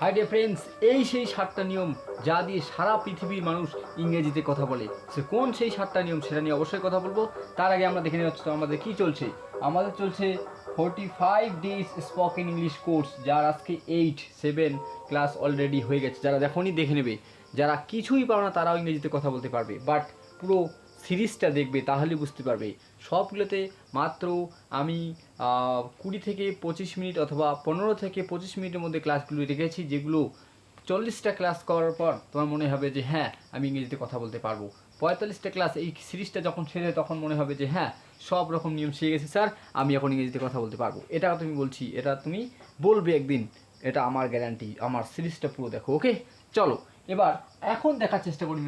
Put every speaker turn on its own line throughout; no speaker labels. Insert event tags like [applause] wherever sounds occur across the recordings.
High dear friends এই সেই সাতটা নিয়ম যা দিয়ে সারা পৃথিবীর মানুষ ইংরেজিতে কথা বলে। সে কোন সেই সাতটা নিয়ম সেটা নিয়ে অবশ্যই কথা বলব। তার আগে আমরা দেখে নেওয়া আমাদের কি চলছে? আমাদের চলছে forty five days spoken English course যার আজকে এইট সেভেন ক্লাস অলরেডি হয়ে গেছে। যারা যখনই দেখে নেবে। যারা কিছুই পারো না, তারাও ইংরেজিতে কথা বলতে পারবে। বাট পুরো সিরিজটা দেখবে তাহলে বুঝতে পারবে। সবগুলোতে মাত্র আমি কুড়ি থেকে পঁচিশ মিনিট অথবা পনেরো থেকে পঁচিশ মিনিটের মধ্যে ক্লাসগুলো রেখেছি যেগুলো চল্লিশটা ক্লাস করার পর তোমার মনে হবে যে হ্যাঁ আমি ইংরেজিতে কথা বলতে পারব। পঁয়তাল্লিশটা ক্লাস, এই সিরিজটা যখন যায় তখন মনে হবে যে হ্যাঁ সব রকম নিয়ম শিখে গেছি, স্যার, আমি এখন ইংরেজিতে কথা বলতে পারব। এটা তুমি বলছি, এটা তুমি বলবে একদিন, এটা আমার গ্যারান্টি আমার সিরিজটা পুরো দেখো ওকে চলো, এবার এখন দেখার চেষ্টা করি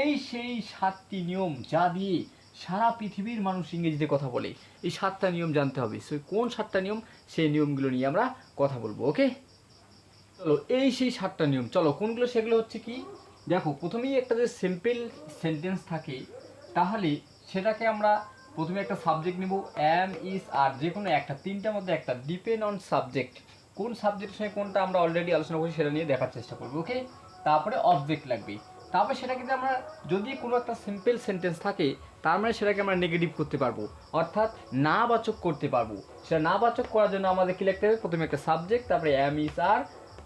এই সেই সাতটি নিয়ম যা দিয়ে সারা পৃথিবীর মানুষ ইংরেজিতে কথা বলে। এই সাতটা নিয়ম জানতে হবে। সো কোন সাতটা নিয়ম? সেই নিয়মগুলো নিয়ে আমরা কথা বলব, ওকে? চলো, এই সেই সাতটা নিয়ম। চলো, কোনগুলো? সেগুলো হচ্ছে কি? দেখো, প্রথমেই একটা যে সিম্পল সেন্টেন্স থাকে, তাহলে সেটাকে আমরা প্রথমে একটা সাবজেক্ট নেব এম ইজ আর যে কোনো একটা, তিনটার মধ্যে একটা ডিপেন্ড অন সাবজেক্ট কোন সাবজেক্টের সঙ্গে কোনটা আমরা অলরেডি আলোচনা করছি সেটা নিয়ে দেখার চেষ্টা করব, ওকে? তারপরে অবজেক্ট লাগবে। তারপরে সেটা কিন্তু আমরা, যদি কোনো একটা সিম্পল সেন্টেন্স থাকে তার মানে সেটাকে আমরা নেগেটিভ করতে পারব। অর্থাৎ না বাচক করতে পারব। সেটা না বাচক করার জন্য আমাদের কি লিখতে হবে? প্রথমে একটা সাবজেক্ট তারপরে এম ইজ আর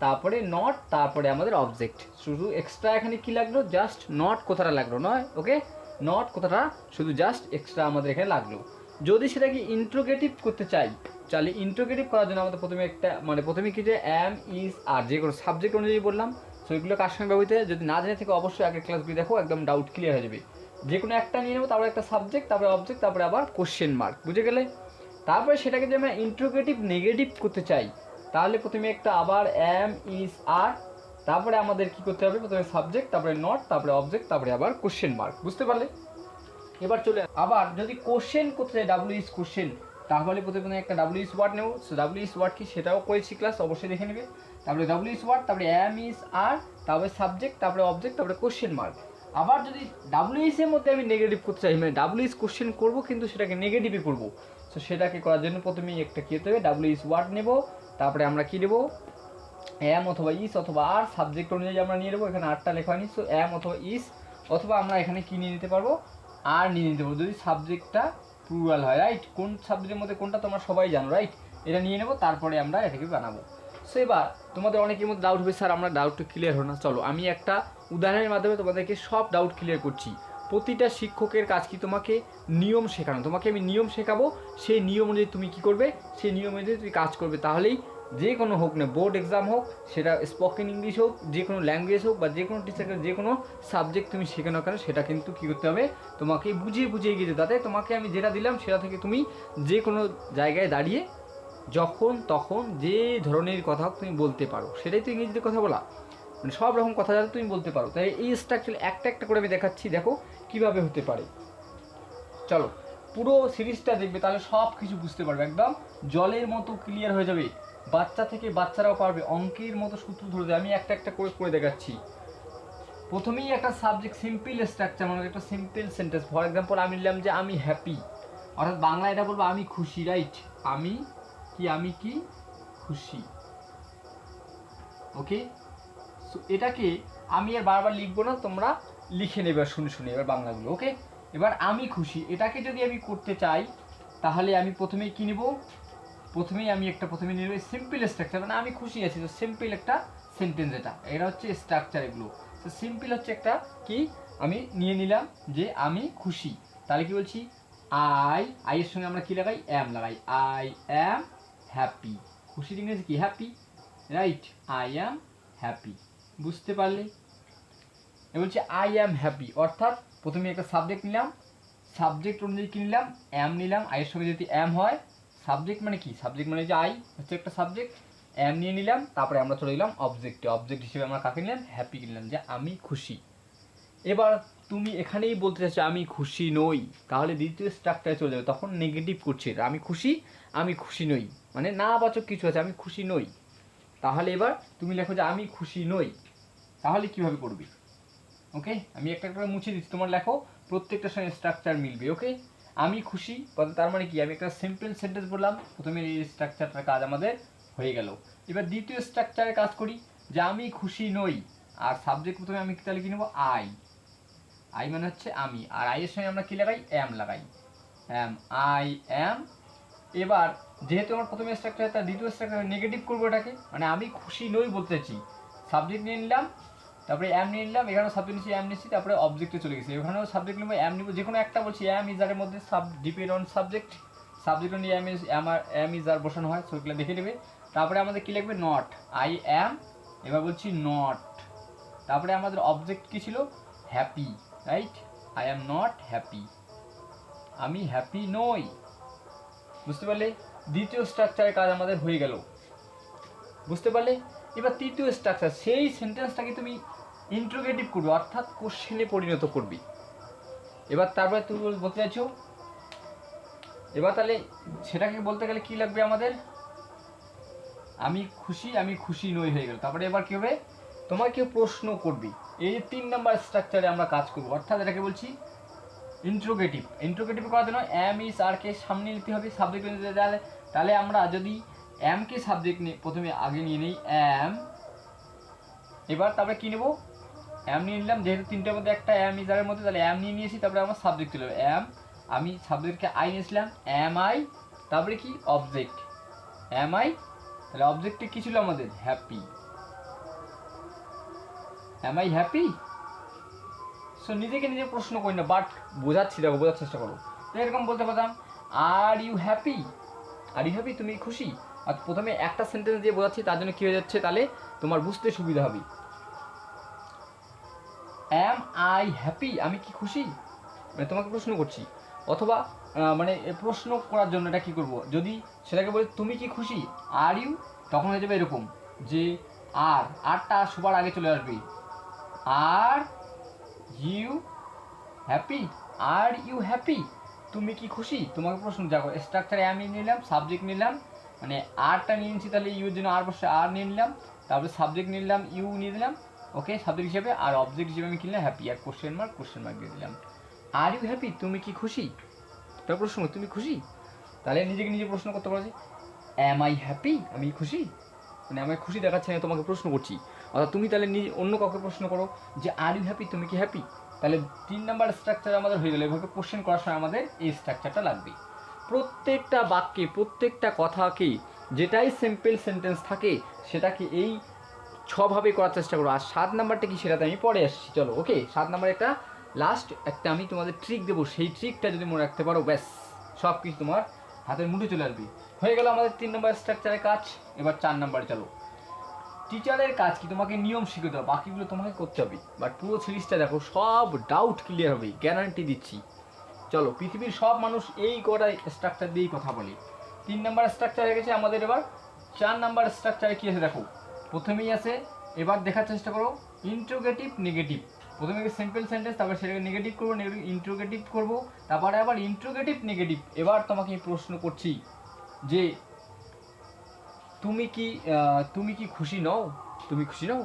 তারপরে নট তারপরে আমাদের অবজেক্ট শুধু এক্সট্রা এখানে কি লাগল? জাস্ট নট কথাটা লাগল নয় ওকে নট কথাটা শুধু জাস্ট এক্সট্রা আমাদের এখানে লাগল। যদি সেটাকে ইন্ট্রোগেটিভ করতে চাই, তাহলে ইন্ট্রোগেটিভ করার জন্য আমাদের প্রথমে একটা মানে প্রথমে কি যে এম ইজ আর যে কোনো সাবজেক্ট অনুযায়ী বললাম সো এগুলো কার সঙ্গে ব্যবহৃত যদি না জেনে থেকে, অবশ্যই আগের ক্লাসগুলি দেখো, একদম ডাউট ক্লিয়ার হয়ে যাবে। যে কোনো একটা নিয়ে নেব, তারপরে একটা সাবজেক্ট তারপরে অবজেক্ট তারপরে আবার কোশ্চেন মার্ক বুঝে গেলে? তারপরে সেটাকে যদি আমরা ইন্ট্রোগেটিভ নেগেটিভ করতে চাই, তাহলে প্রথমে একটা আবার এম ইজ আর তারপরে আমাদের কি করতে হবে? প্রথমে সাবজেক্ট তারপরে নট তারপরে অবজেক্ট তারপরে আবার কোশ্চেন মার্ক বুঝতে পারলে? এবার চলে আবার যদি কোশ্চেন করতে চাই ডাব্লিউ ইস কোশ্চেন তাহলে প্রথমে একটা ডাব্লিউ ইস ওয়ার্ড নেব। সো ডাব্লিউ ইস ওয়ার্ড কি সেটাও করেছি ক্লাস অবশ্যই দেখে নেবে। তারপরে ডাব্লিউ ইস ওয়ার্ড তারপরে এম ইস আর তারপরে সাবজেক্ট তারপরে অবজেক্ট তারপরে কোশ্চেন মার্ক আবার যদি ডাব্লিউ ইস এর মধ্যে আমি নেগেটিভ করতে চাই মানে ডাব্লিউ ইস কোশ্চেন করব কিন্তু সেটাকে নেগেটিভই করব। সো সেটাকে করার জন্য প্রথমেই একটা কী হতে হবে? ডাব্লিউ ইস ওয়ার্ড নেব, তারপরে আমরা কী নেব? এম অথবা ইস অথবা আর সাবজেক্ট অনুযায়ী আমরা নিয়ে নেব, এখানে আরটা লেখা হয়নি। সো এম অথবা ইস অথবা আমরা এখানে কি নিয়ে নিতে পারব? আর নিয়ে নিতে পারব। যদি সাবজেক্টটা প্লুরাল হয় রাইট কোন সাবজেক্টের মধ্যে কোনটা তোমরা সবাই জানো রাইট এটা নিয়ে নেব, তারপরে আমরা এটাকে বানাবো। সো এবার তোমাদের অনেকের মধ্যে ডাউট হবে, স্যার, আমরা ডাউটটা ক্লিয়ার হলো না। চলো, আমি একটা উদাহরণের মাধ্যমে তোমাদেরকে সব ডাউট ক্লিয়ার করছি। প্রতিটা শিক্ষকের কাজ কি তোমাকে নিয়ম শেখানো? তোমাকে আমি নিয়ম শেখাবো, সেই নিয়ম অনুযায়ী তুমি কি করবে? সেই নিয়ম অনুযায়ী তুমি কাজ করবে। তাহলেই যে কোনো হোক না বোর্ড এক্সাম হোক, সেটা স্পোকেন ইংলিশ হোক, যে কোনো ল্যাঙ্গুয়েজ হোক, বা যে কোনো টিচারকে যে কোনো সাবজেক্ট তুমি শেখানো কেন, সেটা কিন্তু কী করতে হবে? তোমাকে বুঝিয়ে বুঝিয়ে গিয়ে তাতে তোমাকে আমি যেটা দিলাম, সেটা থেকে তুমি যে কোনো জায়গায় দাঁড়িয়ে যখন তখন যে ধরনের কথা তুমি বলতে পারো, সেটাই তো ইংরেজিতে কথা বলা। মানে সব রকম কথা যাতে তুমি বলতে পারো। তাই এই স্ট্রাকচার একটা একটা করে আমি দেখাচ্ছি, দেখো কীভাবে হতে পারে। চলো, পুরো সিরিজটা দেখবে, তাহলে সব কিছু বুঝতে পারবে একদম। জলের মতো ক্লিয়ার হয়ে যাবে। বাচ্চা থেকে বাচ্চারাও পারবে, অঙ্কের মতো সূত্র ধরে আমি একটা একটা করে করে দেখাচ্ছি। প্রথমেই একটা সাবজেক্ট সিম্পল স্ট্রাকচার মানে একটা সিম্পল সেন্টেন্স ফর এক্সাম্পল আমি নিলাম যে আমি হ্যাপি অর্থাৎ বাংলা এটা বলব, আমি খুশি রাইট আমি কি আমি কি খুশি? ওকে সো এটাকে আমি আর বারবার লিখব না, তোমরা লিখে নেবে শুনে শুনে, এবার বাংলাগুলো ওকে এবার আমি খুশি। এটাকে যদি আমি করতে চাই, তাহলে আমি প্রথমেই কি নেব? প্রথমেই আমি একটা, প্রথমে নিয়ে নেব সিম্পল স্ট্রাকচার মানে আমি খুশি আছি। তো সিম্পল একটা সেন্টেন্স এটা। এটা হচ্ছে স্ট্রাকচার এগুলো। তো সিম্পল হচ্ছে একটা কি? আমি নিয়ে নিলাম যে আমি খুশি। তাহলে কি বলছি? আই আই এর সঙ্গে আমরা কি লাগাই? অ্যাম লাগাই। আই অ্যাম হ্যাপি খুশির ইংরেজি কি? Happy right I am happy বুঝতে পারলে? এ বলছে আই অ্যাম হ্যাপি অর্থাৎ প্রথমে একটা সাবজেক্ট নিলাম সাবজেক্ট অনুযায়ী কি নিলাম? অ্যাম নিলাম। আইয়ের সঙ্গে যদি অ্যাম হয় সাবজেক্ট মানে কি? সাবজেক্ট মানে যে আই হচ্ছে একটা সাবজেক্ট অ্যাম নিয়ে নিলাম, তারপরে আমরা চলে গেলাম অবজেক্টে অবজেক্ট হিসেবে আমরা কাকে নিলাম? হ্যাপি নিলাম, যে আমি খুশি। এবার তুমি এখানেই বলতে চাচ্ছ, আমি খুশি নই। তাহলে দ্বিতীয় স্ট্রাকচারে চলে যাবে। তখন নেগেটিভ করছে। আমি খুশি আমি খুশি নই। মানে না বাচক কিছু আছে, আমি খুশি নই। তাহলে এবার তুমি লেখো যে, আমি খুশি নই। তাহলে কীভাবে করবে? ওকে আমি একটা করে মুছে দিচ্ছি। তোমার লেখো, প্রত্যেকটার সঙ্গে স্ট্রাকচার মিলবে ওকে আমি খুশি তার মানে কি? আমি একটা সিম্পল সেন্টেন্স বললাম, প্রথমে এই স্ট্রাকচারটার কাজ আমাদের হয়ে গেল। এবার দ্বিতীয় স্ট্রাকচারে কাজ করি, যে আমি খুশি নই, আর সাবজেক্ট প্রথমে আমি তাহলে কি নেব? আই আই মানে হচ্ছে আমি, আর আই এর সঙ্গে আমরা কি লাগাই? অ্যাম লাগাই। অ্যাম আই অ্যাম এবার যেহেতু আমার প্রথমে স্ট্রাকচার তার দ্বিতীয় স্ট্রাকচার নেগেটিভ করব এটাকে মানে আমি খুশি নই বলতে চাচ্ছি সাবজেক্ট নিয়ে নিলাম তারপরে অ্যাম নিয়ে নিলাম, এখানেও সাবজেক্ট নিচ্ছি অ্যাম নিচ্ছি, তারপরে অবজেক্টে চলে গেছি। এখানেও সাবজেক্ট নেব অ্যাম নিবো যে কোনো একটা বলছি অ্যাম ইজ আরের মধ্যে sub depend on subject subject নিয়ে am is R am is আর বসানো হয় সেগুলো দেখে নেবে। তারপরে আমাদের কী লাগবে? নট আই অ্যাম এবার বলছি নট তারপরে আমাদের অবজেক্ট কী ছিল? Happy right I am not happy আমি হ্যাপি নই। বুঝতে পারলে? দ্বিতীয় স্ট্রাকচারের কাজ আমাদের হয়ে গেল। বুঝতে পারলে? এবার তৃতীয় স্ট্রাকচার সেই সেন্টেন্সটাকে তুমি ইন্ট্রোগেটিভ করবে, অর্থাৎ কোশ্চেনে পরিণত করবি। এবার তারপরে তুমি বলতে চাইছো, এবার তাহলে সেটাকে বলতে গেলে কি লাগবে আমাদের? আমি খুশি আমি খুশি নই হয়ে গেল। তারপরে এবার কি হবে? তোমার কেউ প্রশ্ন করবি। এই তিন নাম্বার স্ট্রাকচারে আমরা কাজ করব, অর্থাৎ এটাকে বলছি ইন্ট্রোগেটিভ ইন্ট্রোগেটিভ করার জন্য অ্যাম ইস আর কে সামনে নিতে হবে সাবজেক্ট নিতে তাহলে তাহলে আমরা যদি অ্যাম কে সাবজেক্ট নিয়ে প্রথমে আগে নিয়ে নিই অ্যাম এবার তারপরে কি নেব? অ্যাম নিয়ে নিলাম, যেহেতু তিনটার মধ্যে একটা অ্যাম ইজ আরের মধ্যে তাহলে অ্যাম নিয়ে নিয়েছি, তারপরে আমার সাবজেক্ট ছিল অ্যাম আমি সাবজেক্টকে আই নিয়েছিলাম অ্যাম আই তারপরে কি? অবজেক্ট অ্যাম আই তাহলে অবজেক্টে কি ছিল আমাদের? Happy am I happy so নিজেকে নিজে প্রশ্ন করি না বাট বোঝাচ্ছি, দেখো, বোঝার চেষ্টা করো। তো এরকম বলতে পারতাম are you happy are you happy তুমি খুশি? আর প্রথমে একটা সেন্টেন্স দিয়ে বোঝাচ্ছি, তার জন্য কী হয়ে যাচ্ছে? তাহলে তোমার বুঝতে সুবিধা হবে। অ্যাম আই হ্যাপি আমি কি খুশি? মানে তোমাকে প্রশ্ন করছি। অথবা মানে প্রশ্ন করার জন্য এটা কী করব? যদি সেটাকে বলি, তুমি কি খুশি? আর ইউ তখন হয়ে যাবে এরকম যে আর আরটা সবার আগে চলে আসবে। Are you happy are you happy তুমি কি খুশি? তোমাকে প্রশ্ন দেখো স্ট্রাকচারে আমি নিলাম সাবজেক্ট নিলাম মানে আরটা নিয়ে নিচ্ছি তাহলে ইউর জন্য আর বসে আর নিয়ে নিলাম, তারপরে সাবজেক্ট নিলাম ইউ নিয়ে দিলাম ওকে সাবজেক্ট হিসেবে আর অবজেক্ট হিসেবে আমি কিনলাম হ্যাপি আর কোশ্চেন মার্ক কোশ্চেন মার্ক দিয়ে দিলাম। আর ইউ হ্যাপি তুমি কি খুশি? তার প্রশ্ন তুমি খুশি? তাহলে নিজেকে নিজে প্রশ্ন করতে পারো যে অ্যাম আই হ্যাপি আমি খুশি? মানে আমি খুশি দেখাচ্ছে আমি তোমাকে প্রশ্ন করছি। অর্থাৎ তুমি তাহলে নিজে অন্য কাউকে প্রশ্ন করো যে আর ইউ হ্যাপি তুমি কি হ্যাপি তাহলে তিন নাম্বার স্ট্রাকচার আমাদের হয়ে গেল। এভাবে কোশ্চেন করার সময় আমাদের এই স্ট্রাকচারটা লাগবে। প্রত্যেকটা বাক্যে প্রত্যেকটা কথাকে যেটাই সিম্পল সেন্টেন্স থাকে, সেটাকে এই ছভাবে করার চেষ্টা করো আর সাত নাম্বারটা কি সেটাতে আমি পরে আসছি। চলো ওকে সাত নাম্বার একটা লাস্ট একটা আমি তোমাদের ট্রিক দেবো। সেই ট্রিকটা যদি মনে রাখতে পারো, ব্যাস সব কিছু তোমার হাতের মুঠে চলে আসবে। হয়ে গেল আমাদের তিন নম্বর স্ট্রাকচারের কাজ। এবার চার নাম্বারে চলো। টিচারের কাজ কি? তোমাকে নিয়ম শিখে দেওয়া বাকিগুলো তোমাকে করতে হবে। বাট পুরো সিরিজটা দেখো, সব ডাউট ক্লিয়ার হবে। গ্যারান্টি দিচ্ছি। চলো, পৃথিবীর সব মানুষ এই কটা স্ট্রাকচার দিয়েই কথা বলে। তিন নাম্বার স্ট্রাকচার হয়ে গেছে আমাদের এবার। চার নাম্বার স্ট্রাকচারে কী আছে দেখো? প্রথমেই আছে, এবার দেখার চেষ্টা করো ইন্ট্রোগেটিভ নেগেটিভ প্রথমে সিম্পল সেন্টেন্স তারপর সেটাকে নেগেটিভ করব ইন্ট্রোগেটিভ করব, তারপরে আবার ইন্ট্রোগেটিভ নেগেটিভ এবার তোমাকে প্রশ্ন করছি যে, তুমি কি তুমি কি খুশি নও? তুমি খুশি নও?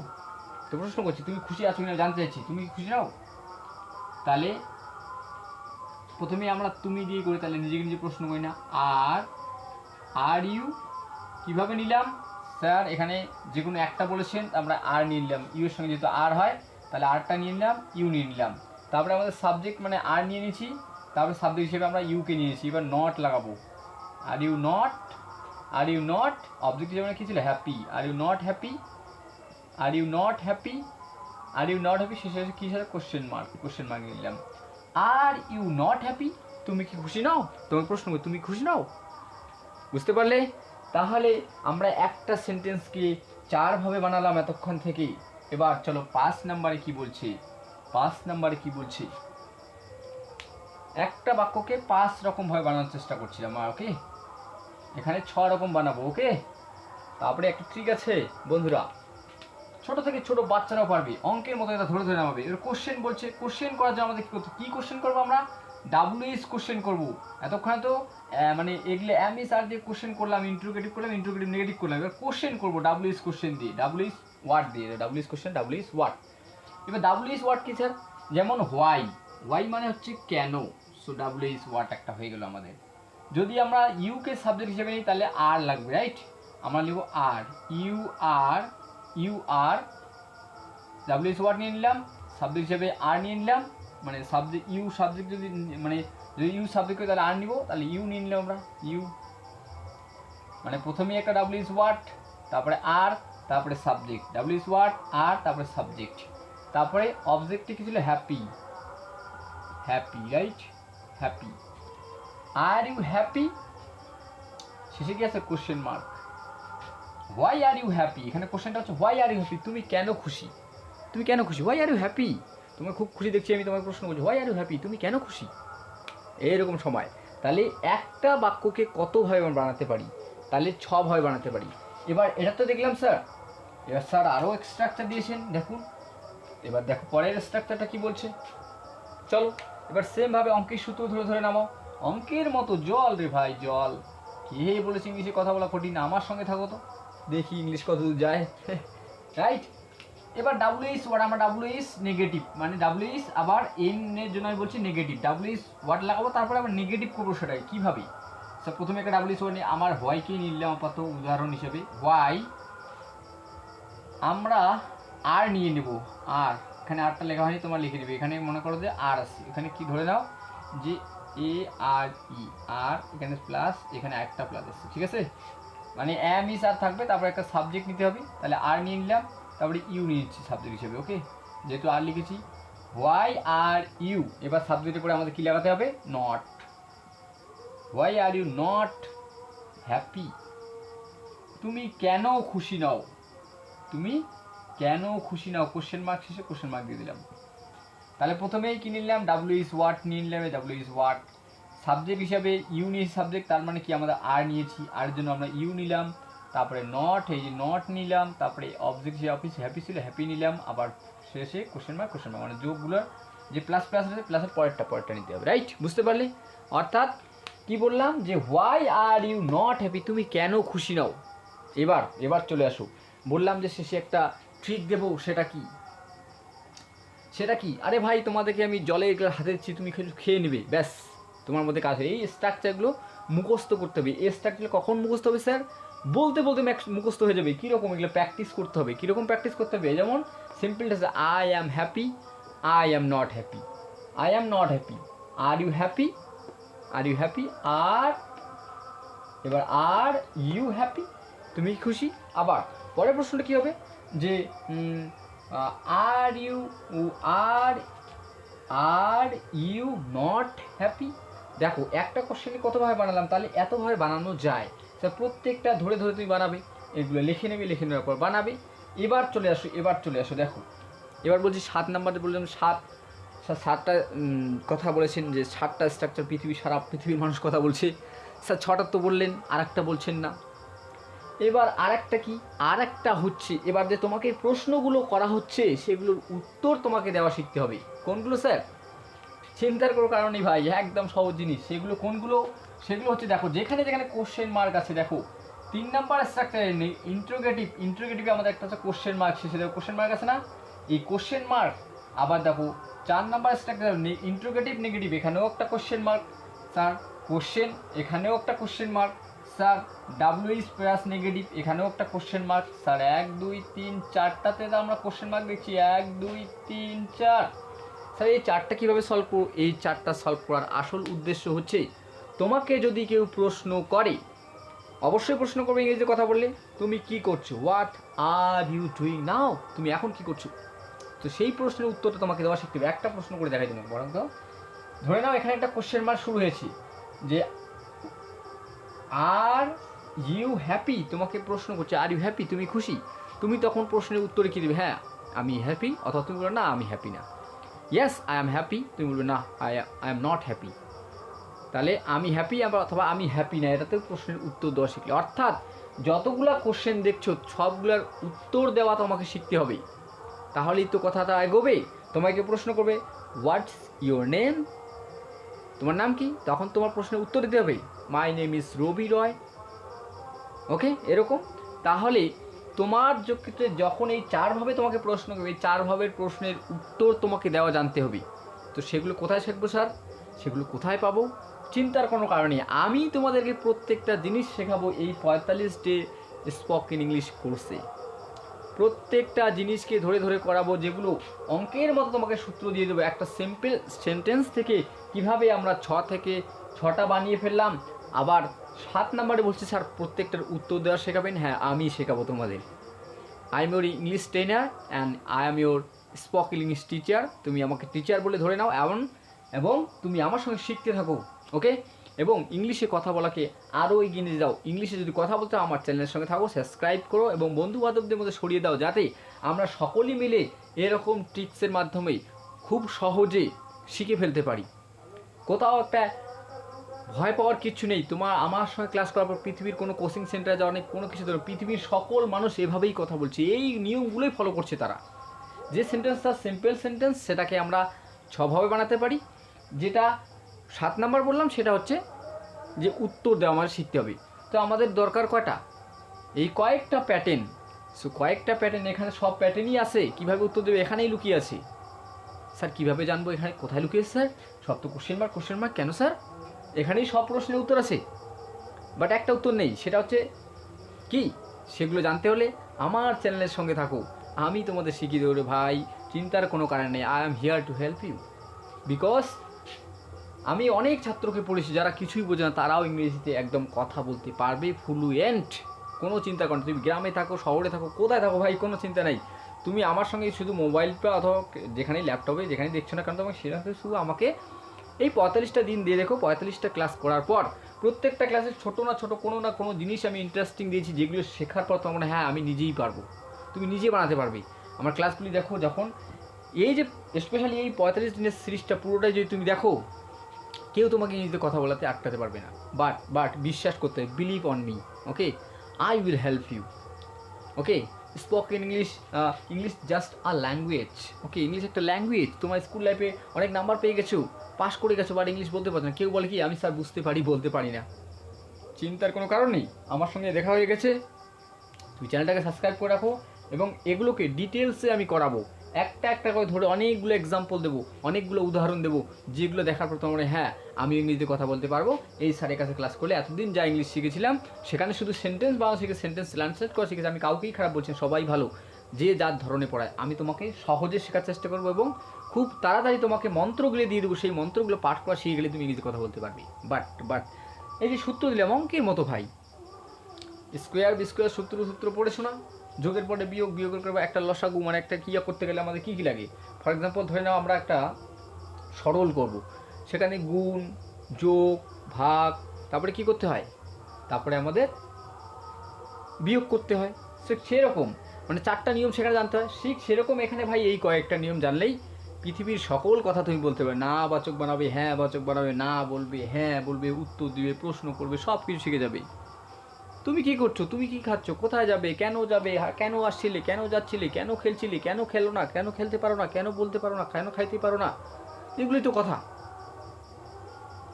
তো প্রশ্ন করছি, তুমি খুশি আছো কিনা জানতে চাইছি। তুমি কি খুশি নও? তাহলে প্রথমে আমরা তুমি দিয়ে করি, তাহলে নিজেকে নিজে প্রশ্ন করি না। আর আর ইউ কীভাবে নিলাম? স্যার এখানে যে কোনো একটা বলেছেন, আমরা আর নিয়ে নিলাম। ইউ এর সঙ্গে যেহেতু আর হয়, তাহলে আরটা নিয়ে নিলাম ইউ নিয়ে নিলাম। তারপরে আমাদের সাবজেক্ট মানে আর নিয়ে নিয়েছি, তারপরে সাবজেক্ট হিসেবে আমরা ইউকে নিয়েছি। এবার নট লাগাবো। Are you not are you not object হিসেবে কী ছিল? Happy are you not happy are you not happy are you not happy শেষে কী সাথে কোশ্চেন মার্ক কোশ্চেন মার্ক নিলাম। আর ইউ নট হ্যাপি তুমি কি খুশি নাও? তোমাকে প্রশ্ন তুমি খুশি নাও? বুঝতে পারলে? তাহলে আমরা একটা সেন্টেন্সকে চারভাবে বানালাম এতক্ষণ থেকে এবার চলো পাঁচ নাম্বারে কি বলছি? পাঁচ নাম্বারে কি বলছি? একটা বাক্যকে পাঁচ রকমভাবে বানানোর চেষ্টা করছিলাম ওকে? এখানে ছ রকম বানাবো, ওকে? তারপরে একটা ট্রিক আছে, বন্ধুরা। ছোট থেকে ছোট বাচ্চারাও পারবে, অঙ্কের মতো এটা ধরে ধরে নামাবে। এবার কোশ্চেন বলছে কোশ্চেন করার জন্য আমাদের কী করতে কী কোশ্চেন করব আমরা? ডাব্লিউএস কোশ্চেন করব। এতক্ষণে তো মানে এগুলো এমএস আর দিয়ে কোশ্চেন করলাম ইন্ট্রোগেটিভ করলাম ইন্ট্রোগেটিভ নেগেটিভ করলাম। এবার কোশ্চেন করব ডাব্লিউএস কোশ্চেন দিয়ে ডাব্লিউএস ওয়ার্ড দিয়ে ডাব্লিউএস কোশ্চেন ডাব্লিউএস ওয়ার্ড এবার ডাব্লিউএস ওয়ার্ড কি স্যার যেমন হোয়াই হোয়াই মানে হচ্ছে কেন? সো ডাব্লিউএস ওয়ার্ড একটা হয়ে গেল আমাদের। যদি আমরা ইউকে সাবজেক্ট হিসেবে নিই, তাহলে আর লাগবে রাইট আমরা লিখব are you are you are W S word নিয়ে নিলাম সাবজেক্ট হিসেবে আর নিয়ে নিলাম মানে সাবজেক্ট ইউ সাবজেক্ট যদি মানে যদি ইউ সাবজেক্ট তাহলে আর নিব, তাহলে ইউ নিয়ে নিলাম আমরা ইউ মানে প্রথমেই একটা ডাব্লিউ এস ওয়ার্ড তারপরে আর তারপরে subject W S word are তারপরে সাবজেক্ট তারপরে অবজেক্টে কি ছিল? Happy happy right happy are you happy শেষে কি আছে? Question mark why are you happy এখানে কোশ্চেনটা হচ্ছে হোয়াই আর ইউ হ্যাপি তুমি কেন খুশি? তুমি কেন খুশি? হোয়াই আর ইউ হ্যাপি তোমার খুব খুশি দেখছি, আমি তোমার প্রশ্ন করছি হোয়াই আর ইউ হ্যাপি তুমি কেন খুশি? এইরকম সময়। তাহলে একটা বাক্যকে কতভাবে বানাতে পারি? তাহলে ছভাবে বানাতে পারি। এবার এটা তো দেখলাম, স্যার। এবার স্যার আরও স্ট্রাকচার দিয়েছেন, দেখুন। এবার দেখো, পরের স্ট্রাকচারটা কি বলছে? চলো, এবার সেমভাবে অঙ্কের সূত্র ধরে ধরে নামাও। অঙ্কের মতো জল রে ভাই, জল। কে বলেছে ইংলিশে কথা বলা কঠিন? আমার সঙ্গে থাকো তো। দেখি ইংলিশ কত যায়। [laughs] রাইট এবার ডাব্লিউএস ওয়ার্ড আমার আমরা ডাব্লিউএস নেগেটিভ মানে ডাব্লিউএস আবার এন এর জন্য আমি বলছি নেগেটিভ ডাব্লিউএস ওয়ার্ড লাগাবো, তারপরে আবার নেগেটিভ করব সেটাই কীভাবে? স্যার প্রথমে একটা ডাব্লিউএস ওয়ার্ড নিয়ে, আমার হোয়াইকে নিলাম আপাতত উদাহরণ হিসেবে হোয়াই আমরা আর নিয়ে নেব। আর এখানে আরটা লেখা হয়নি, তোমার লিখে নেবে। এখানে মনে করো যে আর আছে। এখানে কি ধরে নাও? যে এ আর ই আর এখানে প্লাস এখানে একটা প্লাস আছে, ঠিক আছে? মানে এম ইস আর থাকবে, তারপরে একটা সাবজেক্ট নিতে হবে। তাহলে আর নিয়ে নিলাম। তারপরে ইউ নিচ্ছি সাবজেক্ট হিসেবে ওকে যেহেতু আর লিখেছি হোয়াই আর ইউ এবার সাবজেক্টের পরে আমাদের কী লাগাতে হবে? Not why are you not happy তুমি কেন খুশি নাও? তুমি কেন খুশি নাও? কোশ্চেন মার্ক শেষে কোশ্চেন মার্ক দিয়ে দিলাম। তাহলে প্রথমেই কি নিলাম? ডাব্লিউ ইস ওয়াট নিয়ে নিলাম ডাব্লিউ ইস ওয়াট সাবজেক্ট হিসাবে ইউ নিয়ে সাবজেক্ট তার মানে কি? আমরা আর নিয়েছি আর জন্য আমরা ইউ নিলাম। তারপরে নট এই যে নট নিলাম, তারপরে অবজেক্ট যে অফিস হ্যাপি ছিল হ্যাপি নিলাম, আবার শেষে কোশ্চেন মার্ক কোশ্চেন মার্ক মানে যোগগুলোর যে প্লাস প্লাস আছে প্লাসের পরেরটা পরেরটা নিতে হবে রাইট বুঝতে পারলে? অর্থাৎ কি বললাম? যে why are you not happy তুমি কেন খুশি নাও? এবার এবার চলে আসো। বললাম যে শেষে একটা ট্রিক দেবো, সেটা কি? সেটা কি? আরে ভাই, তোমাদেরকে আমি জলে হাতে দিচ্ছি, তুমি খেয়ে খেয়ে নেবে, ব্যাস। তোমার মধ্যে কাজ এই স্ট্রাকচারগুলো মুখস্থ করতে হবে। এই স্ট্রাকচার কখন মুখস্থ হবে স্যার বলতে বলতে মুখস্থ হয়ে যাবে, কীরকম এগুলো প্র্যাকটিস করতে হবে, কীরকম প্র্যাকটিস করতে হবে? যেমন simple I am happy I am not happy I am not happy are you happy are you happy আর এবার আর ইউ হ্যাপি তুমি খুশি? আবার, পরের প্রশ্নটা কী হবে? যে are you are are you not happy দেখো, একটা কোশ্চেনে কতভাবে বানালাম, তাহলে এতভাবে বানানো যায়। তা প্রত্যেকটা ধরে ধরে তুমি বানাবে, এগুলো লিখে নেবে, লিখে নেওয়ার পর বানাবে। এবার চলে আসো, এবার চলে আসো, দেখো। এবার বলছি সাত নাম্বারে বললাম, সাত, স্যার সাতটা কথা বলেছেন যে সাতটা স্ট্রাকচার পৃথিবী সারা পৃথিবীর মানুষ কথা বলছে। স্যার ছটা তো বললেন আর একটা বলছেন না। এবার আর একটা কি? আর একটা হচ্ছে, এবার যে তোমাকে প্রশ্নগুলো করা হচ্ছে, সেগুলোর উত্তর তোমাকে দেওয়া শিখতে হবে। কোনগুলো, স্যার? চিন্তার কোনো কারণ নেই ভাই, একদম সহজ জিনিস। সেগুলো কোনগুলো? সেগুলো হচ্ছে দেখো, যেখানে যেখানে কোশ্চেন মার্ক আছে, দেখো, তিন নাম্বার স্ট্রাকচারে নেই ইন্ট্রোগেটিভ ইন্ট্রোগেটিভে আমাদের একটা হচ্ছে কোশ্চেন মার্ক শেষে দেখো কোশ্চেন মার্ক আছে না? এই কোশ্চেন মার্ক আবার দেখো, চার নাম্বার স্ট্রাকচার নেই ইন্ট্রোগেটিভ নেগেটিভ এখানেও একটা কোশ্চেন মার্ক স্যার কোশ্চেন এখানেও একটা question mark sir W S plus negative এখানেও একটা কোশ্চেন মার্ক স্যার এক, দুই, তিন, চারটাতে তো আমরা কোশ্চেন মার্ক দেখছি, এক, দুই, তিন, চার। স্যার এই চারটা কীভাবে সলভ করব? এই চারটা সলভ করার আসল উদ্দেশ্য হচ্ছে তোমাকে যদি কেউ প্রশ্ন করে, অবশ্যই প্রশ্ন করবে ইংরেজিতে কথা বললে, তুমি কি করছ? What are you doing now তুমি এখন কি করছ? তো সেই প্রশ্নের উত্তরটা তোমাকে দেওয়া শিখতে হবে। একটা প্রশ্ন করে দেখাই তোমাকে, বরং তো। ধরে নাও, এখানে একটা কোশ্চেন মার্ক শুরু হয়েছে যে আর ইউ হ্যাপি তোমাকে প্রশ্ন করছে আর ইউ হ্যাপি তুমি খুশি? তুমি তখন প্রশ্নের উত্তরে কী দেবে? হ্যাঁ আমি হ্যাপি অথবা তুমি বলবে, না, আমি হ্যাপি না। ইয়েস আই অ্যাম হ্যাপি তুমি বলবে, না I I am not happy তাহলে আমি হ্যাপি আবার অথবা আমি হ্যাপি না, এটাতেও প্রশ্নের উত্তর দেওয়া শিখলে। অর্থাৎ যতগুলা কোশ্চেন দেখছ, সবগুলার উত্তর দেওয়া তোমাকে শিখতে হবে। তাহলেই তো কথাটা এগোবে। তোমাকে প্রশ্ন করবে হোয়াটস ইউর নেম তোমার নাম কি? তখন তোমার প্রশ্নের উত্তর দিতে হবে মাই নেম ইজ রবি রয় ওকে এরকম? তাহলে তোমার ক্ষেত্রে যখন এই চারভাবে তোমাকে প্রশ্ন করবে, এই চারভাবের প্রশ্নের উত্তর তোমাকে দেওয়া জানতে হবে। তো সেগুলো কোথায় শিখব, স্যার? সেগুলো কোথায় পাবো? চিন্তার কোনো কারণ নেই। আমি তোমাদেরকে প্রত্যেকটা জিনিস শেখাবো এই পঁয়তাল্লিশ ডে স্পোকেন ইংলিশ কোর্সে প্রত্যেকটা জিনিসকে ধরে ধরে করাবো, যেগুলো অঙ্কের মতো তোমাকে সূত্র দিয়ে দেবো। একটা সিম্পল সেন্টেন্স থেকে কীভাবে আমরা ছ থেকে ছটা বানিয়ে ফেললাম, আবার সাত নাম্বারে বলছি, স্যার, প্রত্যেকটার উত্তর দেওয়া শেখাবেন? হ্যাঁ আমি শেখাবো তোমাদের। I am your English trainer and I am your spoken English teacher তুমি আমাকে টিচার বলে ধরে নাও এমন এবং তুমি আমার সঙ্গে শিখতে থাকো ওকে এবং ইংলিশে কথা বলাকে আরও এগিয়ে নিয়ে যাও। ইংলিশে যদি কথা বলতে আমার চ্যানেলের সঙ্গে থাকো সাবস্ক্রাইব করো এবং বন্ধু বান্ধবদের মধ্যে ছড়িয়ে দাও যাতে আমরা সকলেই মিলে এরকম ট্রিক্সের মাধ্যমে খুব সহজে শিখে ফেলতে পারি। কোথাও একটা ভয় পাওয়ার কিচ্ছু নেই। তোমার, আমার সঙ্গে ক্লাস করার পর পৃথিবীর কোনো কোচিং সেন্টারে যাওয়া নেই, কোনো কিছু ধরো পৃথিবীর সকল মানুষ এভাবেই কথা বলছে। এই নিয়মগুলোই ফলো করছে তারা। যে সেন্টেন্সটা সিম্পল সেন্টেন্স সেটাকে আমরা ছভাবে বানাতে পারি। যেটা সাত নাম্বার বললাম, সেটা হচ্ছে যে উত্তর দেওয়া আমাদের শিখতে হবে। তো আমাদের দরকার কয়টা? এই কয়েকটা প্যাটার্ন সো কয়েকটা প্যাটার্ন এখানে সব প্যাটার্নই আছে, কীভাবে উত্তর দেবে এখানেই লুকিয়ে আছে। স্যার, কীভাবে জানব এখানে কোথায় লুকিয়েছে স্যার? সব তো কোশ্চেন মার্ক কোশ্চেন মার্ক কেন স্যার? এখানেই সব প্রশ্নের উত্তর আছে। বাট একটা উত্তর নেই, সেটা হচ্ছে কি? সেগুলো জানতে হলে আমার চ্যানেলের সঙ্গে থাকো। আমি তোমাদের শিখিয়ে দেবো ভাই, চিন্তার কোনো কারণ নেই I am here to help you because আমি অনেক ছাত্রকে পড়েছি যারা কিছুই বোঝে না, তারাও ইংরেজিতে একদম কথা বলতে পারবে ফ্লুয়েন্ট কোনো চিন্তা করো না, তুমি গ্রামে থাকো, শহরে থাকো, কোথায় থাকো ভাই, কোনো চিন্তা নেই। তুমি আমার সঙ্গে শুধু মোবাইলটা অথবা যেখানেই ল্যাপটপে যেখানে দেখছ না কেন, তোমাকে সেখানে শুধু আমাকে এই পঁয়তাল্লিশটা দিন দিয়ে দেখো, পঁয়তাল্লিশটা ক্লাস করার পর প্রত্যেকটা ক্লাসে ছোটো না ছোটো কোনো না কোনো জিনিস আমি ইন্টারেস্টিং দিয়েছি, যেগুলো শেখার পর তোমার হ্যাঁ আমি নিজেই পারব। তুমি নিজে বানাতে পারবে। আমার ক্লাসগুলি দেখো, যখন এই যে স্পেশালি এই পঁয়তাল্লিশ দিনের সিরিজটা পুরোটাই যদি তুমি দেখো কেউ তোমাকে ইংরেজিতে কথা বলাতে আটকাতে পারবে না। বাট বাট বিশ্বাস করতে হবে believe on me okay I will help you okay spoken English English just a language okay English একটা ল্যাঙ্গুয়েজ তোমার স্কুল লাইফে অনেক নাম্বার পেয়ে গেছো পাস করে গেছো বাট ইংলিশ বলতে পারছ না। কেউ বলে কি, আমি স্যার বুঝতে পারি, বলতে পারি না। চিন্তার কোনো কারণ নেই। আমার সঙ্গে দেখা হয়ে গেছে। তুমি চ্যানেলটাকে সাবস্ক্রাইব করে রাখো এবং এগুলোকে ডিটেলসে আমি করাবো। একটা একটা করে ধরে অনেকগুলো এক্সাম্পল দেবো, অনেকগুলো উদাহরণ দেবো, যেগুলো দেখার পর তোমার হ্যাঁ আমি ইংরেজিতে কথা বলতে পারব। এই স্যারের কাছে ক্লাস করলে এতদিন যা ইংলিশ শিখেছিলাম, সেখানে শুধু সেন্টেন্স বানানো শিখে সেন্টেন্স ট্রান্সলেট করা শিখেছি। আমি কাউকেই খারাপ বলছি সবাই ভালো। যে যার ধরনে পড়ায়। আমি তোমাকে সহজে শেখার চেষ্টা করব এবং খুব তাড়াতাড়ি তোমাকে মন্ত্রগুলো দিয়ে দেবো। সেই মন্ত্রগুলো পাঠ করা শিখে গেলে তুমি ইংরেজিতে কথা বলতে পারবে। বাট বাট এই যে সূত্র দিলাম, অঙ্কের মতো ভাই। স্কোয়ার বিস্কোয়ার সূত্র সূত্র পড়েছো না যোগের পরে বিয়োগ, বিয়োগের পরে একটা লসাগু মানে একটা ক্রিয়া করতে গেলে আমাদের কী কী লাগে? ফর এক্সাম্পল ধরে নাও আমরা একটা সরল করব। সেখানে গুণ, যোগ, ভাগ, তারপরে কি করতে হয়? তারপরে আমাদের বিয়োগ করতে হয়। সে সেরকম। মানে চারটা নিয়ম সেখানে জানতে হয়। ঠিক সেরকম এখানে ভাই এই কয়েকটা নিয়ম জানলেই পৃথিবীর সকল কথা তুমি বলতে পারবে। না বাচক বানাবে হ্যাঁ বাচক বানাবে, না বলবে হ্যাঁ বলবে, উত্তর দিবে, প্রশ্ন করবে সব কিছু শিখে যাবে। তুমি কি করছ? তুমি কি খাচ্ছ? কোথায় যাবে? কেন যাবে? কেন আসছিলে? কেন যাচ্ছিলে? কেন খেলছিলে? কেন খেলো না? কেন খেলতে পারো না? কেন বলতে পারো না? কেন খাইতে পারো না? এগুলোই তো কথা।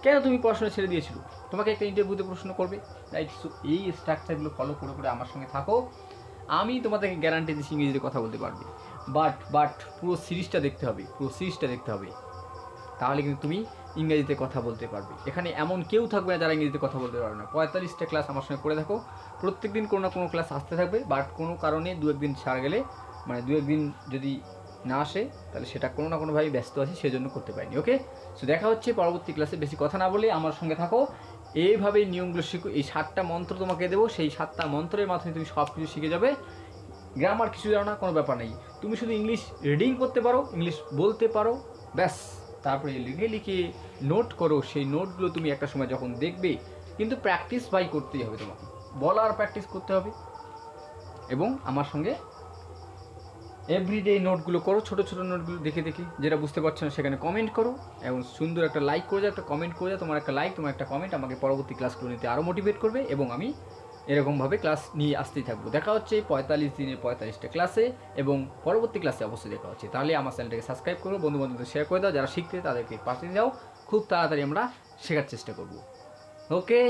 কেন তুমি পড়াশোনা ছেড়ে দিয়েছিল? তোমাকে একটা ইন্টারভিউতে প্রশ্ন করবে। রাইট সো এই স্ট্রাকচারগুলো ফলো করে করে আমার সঙ্গে থাকো। আমি তোমাদেরকে গ্যারান্টি দিচ্ছি ইংরেজিতে কথা বলতে পারবে। বাট বাট পুরো সিরিজটা দেখতে হবে। পুরো সিরিজটা দেখতে হবে। তাহলে কিন্তু তুমি ইংরেজিতে কথা বলতে পারবে। এখানে এমন কেউ থাকবে না যারা ইংরেজিতে কথা বলতে পারবে না। পঁয়তাল্লিশটা ক্লাস আমার সঙ্গে করে থাকো প্রত্যেক দিন কোনো না কোনো ক্লাস আসতে থাকবে বাট কোনো কারণে দু একদিন ছাড় গেলে মানে দু একদিন যদি না আসে, তাহলে সেটা কোনো না কোনোভাবে ব্যস্ত আছি, সেজন্য করতে পারিনি ওকে সো দেখা হচ্ছে পরবর্তী ক্লাসে বেশি কথা না বলে আমার সঙ্গে থাকো। এইভাবে নিয়মগুলো শিখো, এই সাতটা মন্ত্র তোমাকে দেবো। সেই সাতটা মন্ত্রের মাধ্যমে তুমি সব কিছু শিখে যাবে। গ্রামার কিছু জানো না, কোনো ব্যাপার নেই। তুমি শুধু ইংলিশ রিডিং করতে পারো ইংলিশ বলতে পারো, ব্যাস। তারপরে লিখে লিখে নোট করো, সেই নোটগুলো তুমি একটা সময় যখন দেখবে, কিন্তু প্র্যাকটিস বাই করতেই হবে তোমাকে। বলার প্র্যাকটিস করতে হবে। এবং আমার সঙ্গে এভরিডে নোটগুলো করো, ছোটো ছোটো নোটগুলো দেখে দেখে। যেটা বুঝতে পারছ না, সেখানে কমেন্ট করো। এবং সুন্দর একটা লাইক করে যাও, একটা কমেন্ট করে যাও। তোমার একটা লাইক তোমার একটা কমেন্ট আমাকে পরবর্তী ক্লাসগুলো নিতে আরও মোটিভেট করবে। এবং আমি এরকমভাবে ক্লাস নিয়ে আসতেই থাকব। দেখা হচ্ছে পঁয়তাল্লিশ দিনের পঁয়তাল্লিশটা ক্লাসে এবং পরবর্তী ক্লাসে অবশ্যই দেখা হচ্ছে। তাহলে আমার চ্যানেলটাকে সাবস্ক্রাইব করো বন্ধু বান্ধবদের শেয়ার করে দাও, যারা শিখতে তাদেরকে পাঠিয়ে দাও। খুব তাড়াতাড়ি আমরা শেখার চেষ্টা করব। ওকে